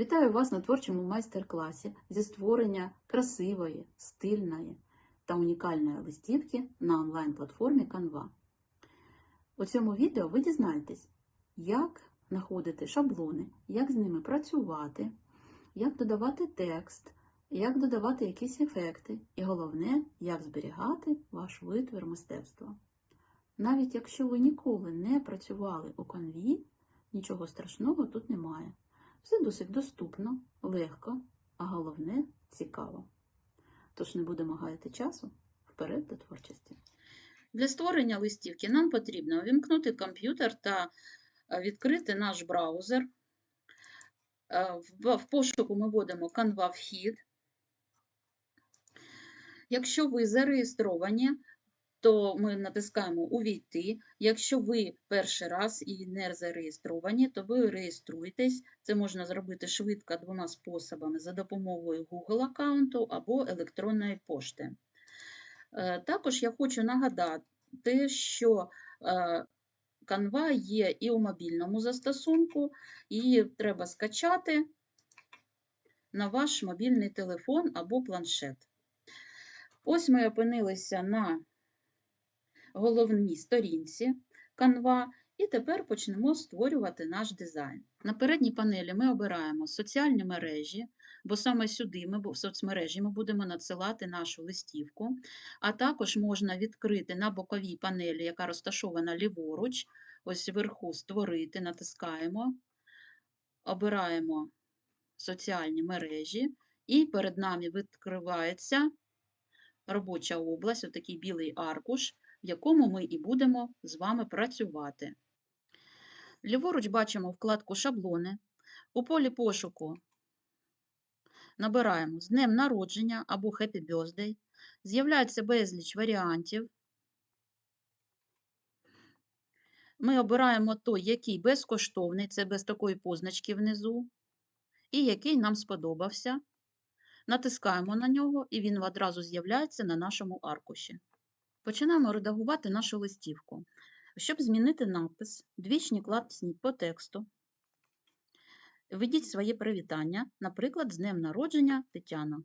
Вітаю вас на творчому майстер-класі зі створення красивої, стильної та унікальної листівки на онлайн-платформі Canva. У цьому відео ви дізнаєтесь, як знаходити шаблони, як з ними працювати, як додавати текст, як додавати якісь ефекти, і головне, як зберігати ваш витвір мистецтва. Навіть якщо ви ніколи не працювали у Canva, нічого страшного тут немає. Все досить доступно, легко, а головне цікаво. Тож не будемо гаяти часу вперед до творчості. Для створення листівки нам потрібно вімкнути комп'ютер та е, відкрити наш браузер. Е, в пошуку ми вводимо Canva вхід. Якщо ви зареєстровані, то ми натискаємо Увійти. Якщо ви перший раз і не зареєстровані, то ви реєструєтесь. Це можна зробити швидко двома способами: за допомогою Google аккаунту або електронної пошти. Е, Також я хочу нагадати, що е, Canva є і у мобільному застосунку, і треба скачати на ваш мобільний телефон або планшет. Ось ми опинилися на головній сторінці Canva, і тепер почнемо створювати наш дизайн. На передній панелі ми обираємо соціальні мережі, бо саме сюди ми в соцмережі ми будемо надсилати нашу листівку. А також можна відкрити на боковій панелі, яка розташована ліворуч, ось вверху створити, натискаємо, обираємо соціальні мережі, і перед нами відкривається робоча область, отакий білий аркуш, в якому ми і будемо з вами працювати. Ліворуч бачимо вкладку Шаблони. У полі пошуку набираємо з днем народження або Happy Birthday. З'являється безліч варіантів. Ми обираємо той, який безкоштовний, це без такої позначки внизу, і який нам сподобався. Натискаємо на нього, і він одразу з'являється на нашому аркуші. Починаємо редагувати нашу листівку. Щоб змінити напис, двічні клацніть по тексту. Введіть своє привітання, наприклад, з днем народження Тетяна.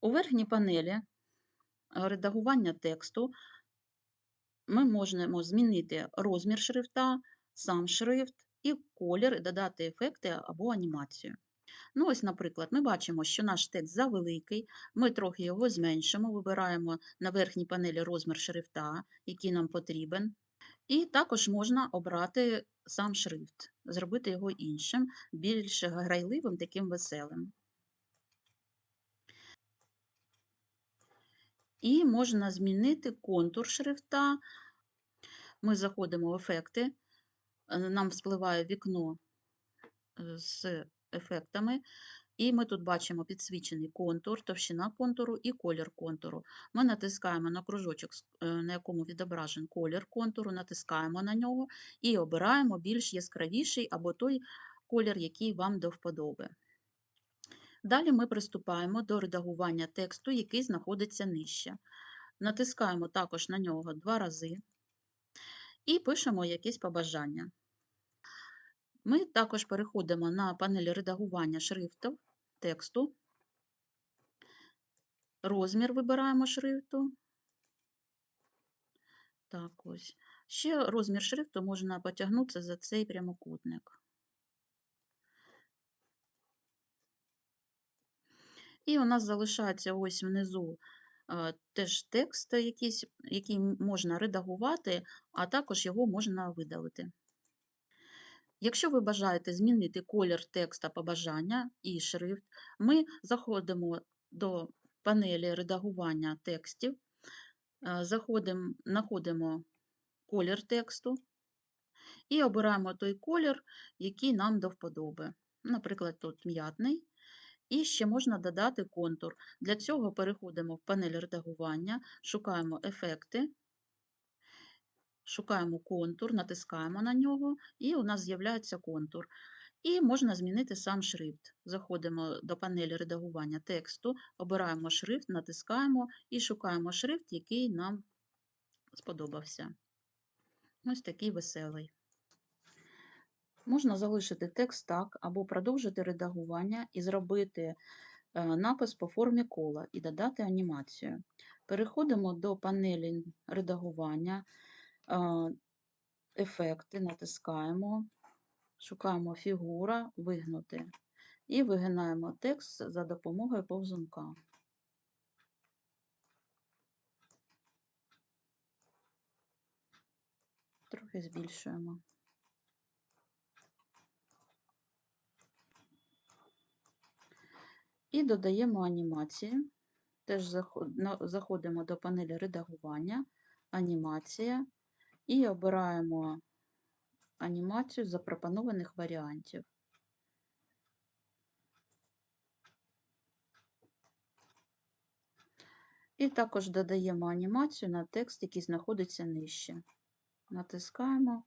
У верхній панелі е, редагування тексту ми можемо змінити розмір шрифта, сам шрифт і колір, і додати ефекти або анімацію. Ну, ось, наприклад, ми бачимо, що наш текст завеликий, ми трохи його зменшимо, вибираємо на верхній панелі розмір шрифта, який нам потрібен. І також можна обрати сам шрифт, зробити його іншим, більш грайливим, таким веселим. І можна змінити контур шрифта. Ми заходимо в ефекти, е, нам вспливає вікно е, з ефектами, і ми тут бачимо підсвічений контур, товщина контуру і колір контуру. Ми натискаємо на кружочок, е, на якому відображен колір контуру, натискаємо на нього і обираємо більш яскравіший або той колір, який вам до вподоби. Далі ми приступаємо до редагування тексту, який знаходиться нижче. Натискаємо також на нього два рази і пишемо якесь побажання. Ми також переходимо на панель редагування шрифту, тексту. Розмір вибираємо шрифту. Так, ось. Ще розмір шрифту можна потягнутися за цей прямокутник. І у нас залишається ось внизу е, теж текст, якийсь, який можна редагувати, а також його можна видалити. Якщо ви бажаєте змінити колір текста побажання і шрифт, ми заходимо до панелі редагування текстів, е, заходимо, знаходимо колір тексту і обираємо той колір, який нам до вподоби. Наприклад, тут м'ятний. І ще можна додати контур. Для цього переходимо в панель редагування, шукаємо ефекти, шукаємо контур, натискаємо на нього, і у нас з'являється контур. І можна змінити сам шрифт. Заходимо до панелі редагування тексту, обираємо шрифт, натискаємо і шукаємо шрифт, який нам сподобався. Ось такий веселий. Можна залишити текст так, або продовжити редагування і зробити е, напис по формі кола і додати анімацію. Переходимо до панелі редагування, ефекти, натискаємо, шукаємо фігура, вигнути і вигинаємо текст за допомогою повзунка. Трохи збільшуємо. І додаємо анімації. Теж заходимо до панелі редагування, анімація і обираємо анімацію запропонованих варіантів. І також додаємо анімацію на текст, який знаходиться нижче. Натискаємо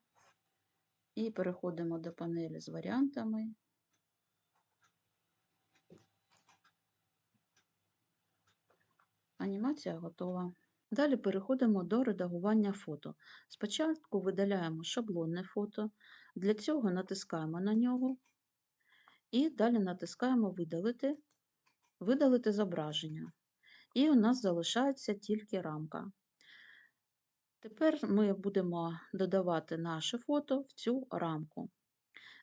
і переходимо до панелі з варіантами. Анімація готова. Далі переходимо до редагування фото. Спочатку видаляємо шаблонне фото, для цього натискаємо на нього і далі натискаємо Видалити, видалити зображення. І у нас залишається тільки рамка. Тепер ми будемо додавати наше фото в цю рамку.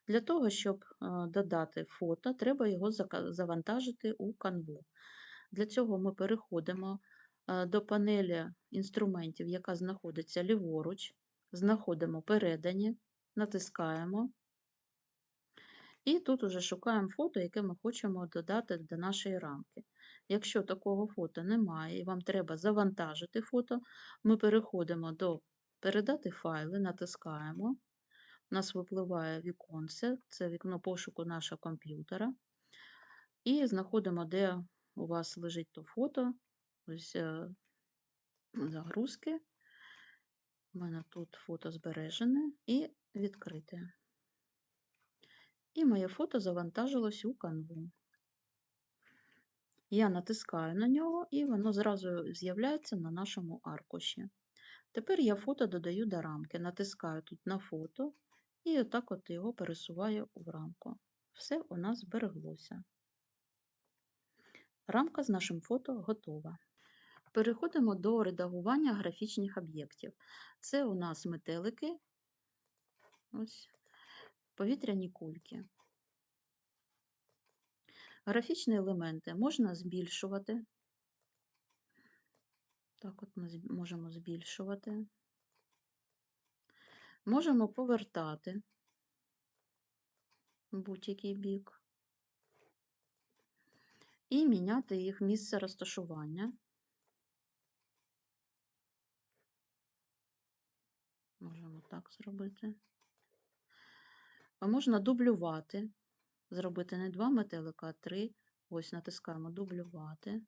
Для того, щоб е, додати фото, треба його завантажити у канву. Для цього ми переходимо до панелі інструментів, яка знаходиться ліворуч, знаходимо передані, натискаємо. І тут уже шукаємо фото, яке ми хочемо додати до нашої рамки. Якщо такого фото немає і вам треба завантажити фото, ми переходимо до Передати файли, натискаємо. У нас випливає віконце, це вікно пошуку нашого комп'ютера. І знаходимо, де у вас лежить то фото. Ось е, загрузки. У мене тут фото збережене і відкрите. І моє фото завантажилось у канву. Я натискаю на нього, і воно зразу з'являється на нашому аркуші. Тепер я фото додаю до рамки, натискаю тут на фото і отак от його пересуваю в рамку. Все у нас збереглося. Рамка з нашим фото готова. Переходимо до редагування графічних об'єктів. Це у нас метелики, ось, повітряні кульки. Графічні елементи можна збільшувати. Так, от ми можемо збільшувати. Можемо повертати будь-який бік. І міняти їх місце розташування. Можемо так зробити. А можна дублювати. Зробити не два метелика, а три. Ось натискаємо дублювати.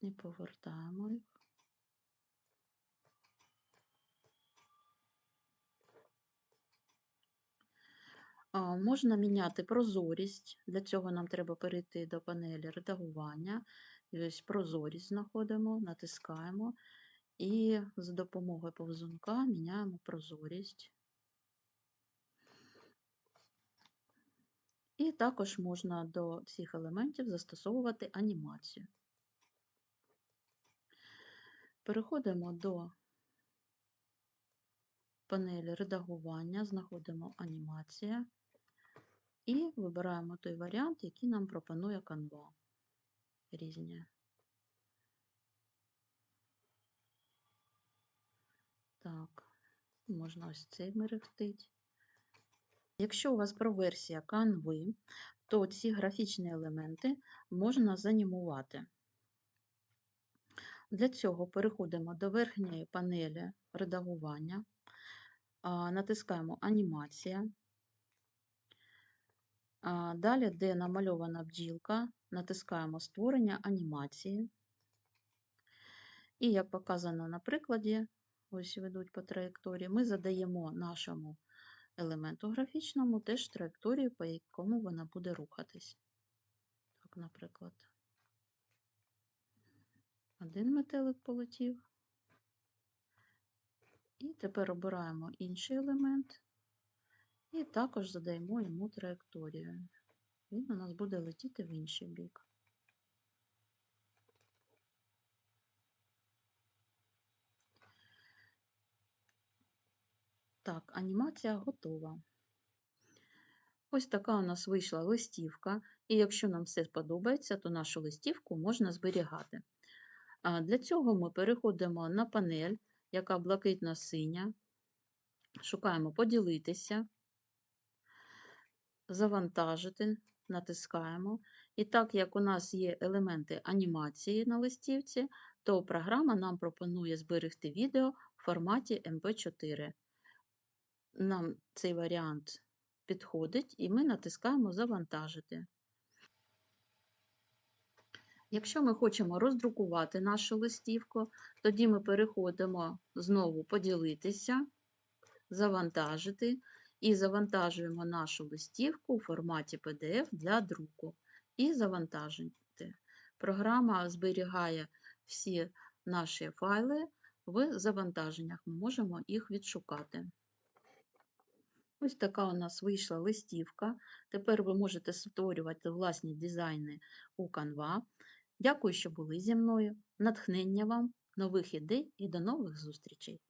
І повертаємо їх. А, Можна міняти прозорість. Для цього нам треба перейти до панелі редагування. І ось прозорість знаходимо, натискаємо і з допомогою повзунка міняємо прозорість. І також можна до цих елементів застосовувати анімацію. Переходимо до панелі редагування, знаходимо анімація і вибираємо той варіант, який нам пропонує Canva. Різні. Так, можна ось цей мерехтить. Якщо у вас проверсія Canva, то ці графічні елементи можна занімувати. Для цього переходимо до верхньої панелі редагування, натискаємо Анімація. Далі, де намальована бджілка, натискаємо Створення анімації. І, як показано на прикладі, ось ведуть по траєкторії, ми задаємо нашому елементу графічному теж траєкторію, по якому вона буде рухатись. Так, наприклад, один метелик полетів, І тепер обираємо інший елемент і також задаємо йому траєкторію. Він у нас буде летіти в інший бік. Так, анімація готова. Ось така у нас вийшла листівка, і якщо нам все сподобається, то нашу листівку можна зберігати. Для цього ми переходимо на панель, яка блакитно-синя, шукаємо поділитися, завантажити, натискаємо. І так як у нас є елементи анімації на листівці, то програма нам пропонує зберегти відео в форматі MP4. Нам цей варіант підходить, і ми натискаємо Завантажити. Якщо ми хочемо роздрукувати нашу листівку, тоді ми переходимо знову поділитися, завантажити і завантажуємо нашу листівку у форматі PDF для друку і завантажити. Програма зберігає всі наші файли в завантаженнях. Ми можемо їх відшукати. Ось така у нас вийшла листівка. Тепер ви можете створювати власні дизайни у Canva. Дякую, що були зі мною. Натхнення вам, нових ідей і до нових зустрічей!